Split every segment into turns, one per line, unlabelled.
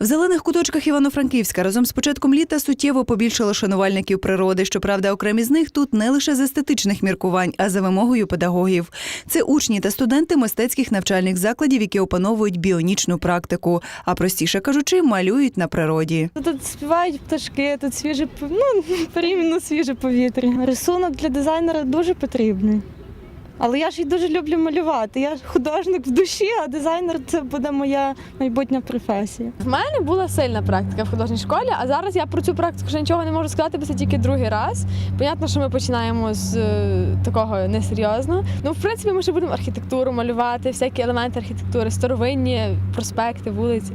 В зелених куточках Івано-Франківська разом з початком літа суттєво побільшало шанувальників природи. Щоправда, окремі з них тут не лише з естетичних міркувань, а за вимогою педагогів. Це учні та студенти мистецьких навчальних закладів, які опановують біонічну практику, а простіше кажучи, малюють на природі.
Тут співають пташки, тут свіже ну, порівняно свіже повітря. Рисунок для дизайнера дуже потрібний. Але я ж і дуже люблю малювати. Я ж художник в душі, а дизайнер це буде моя майбутня професія.
В мене була сильна практика в художній школі, а зараз я про цю практику ще нічого не можу сказати, бо це тільки другий раз. Понятно, що ми починаємо з е, такого несерйозно. Ну, в принципі, ми ще будемо архітектуру малювати, всякі елементи архітектури, старовинні проспекти, вулиці.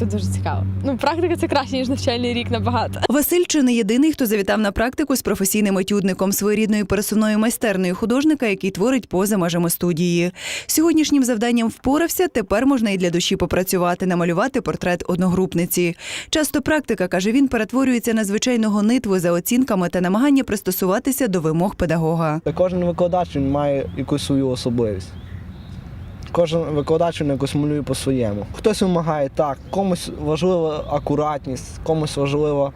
Тут дуже цікаво. Ну, практика це краще, ніж навчальний рік набагато.
Василь чи не єдиний, хто завітав на практику з професійним етюдником своєрідної пересувної майстерної художника, який творить поза межами студії. Сьогоднішнім завданням впорався. Тепер можна і для душі попрацювати, намалювати портрет одногрупниці. Часто практика, каже він, перетворюється на звичайну гонитву за оцінками та намагання пристосуватися до вимог педагога.
Кожен викладач він має якусь свою особливість. Кожен викладач він якось малює по-своєму. Хтось вимагає так, комусь важлива акуратність, комусь важливо,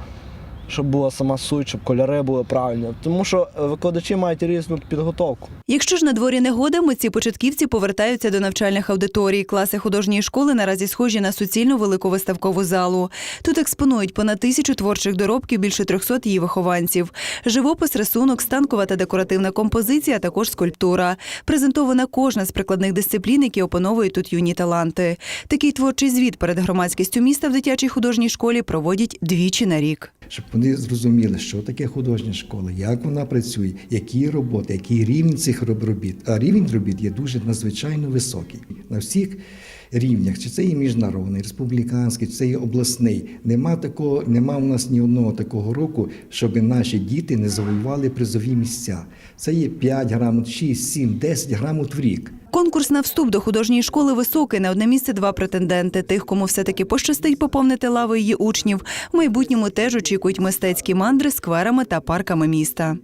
щоб була сама суть, щоб кольори були правильні. Тому що викладачі мають різну підготовку.
Якщо ж на дворі негода, митці початківці повертаються до навчальних аудиторій. Класи художньої школи наразі схожі на суцільну велику виставкову залу. Тут експонують понад тисячу творчих доробків, більше 300 її вихованців. Живопис, рисунок, станкова та декоративна композиція, а також скульптура. Презентована кожна з прикладних дисциплін, які опановують тут юні таланти. Такий творчий звіт перед громадськістю міста в дитячій художній школі проводять двічі на рік.
Щоб вони зрозуміли, що таке художня школа, як вона працює, які роботи, який рівень цих роб- робіт. А рівень робіт є дуже надзвичайно високий на всіх рівнях. Чи це є міжнародний, республіканський, чи це є обласний. Нема такого, нема у нас ні одного такого року, щоб наші діти не завоювали призові місця. Це є 5 грамот, 6, 7, 10 грамот в рік.
Конкурс на вступ до художньої школи високий. На одне місце два претенденти. Тих, кому все-таки пощастить поповнити лави її учнів, в майбутньому теж очікують мистецькі мандри скверами та парками міста.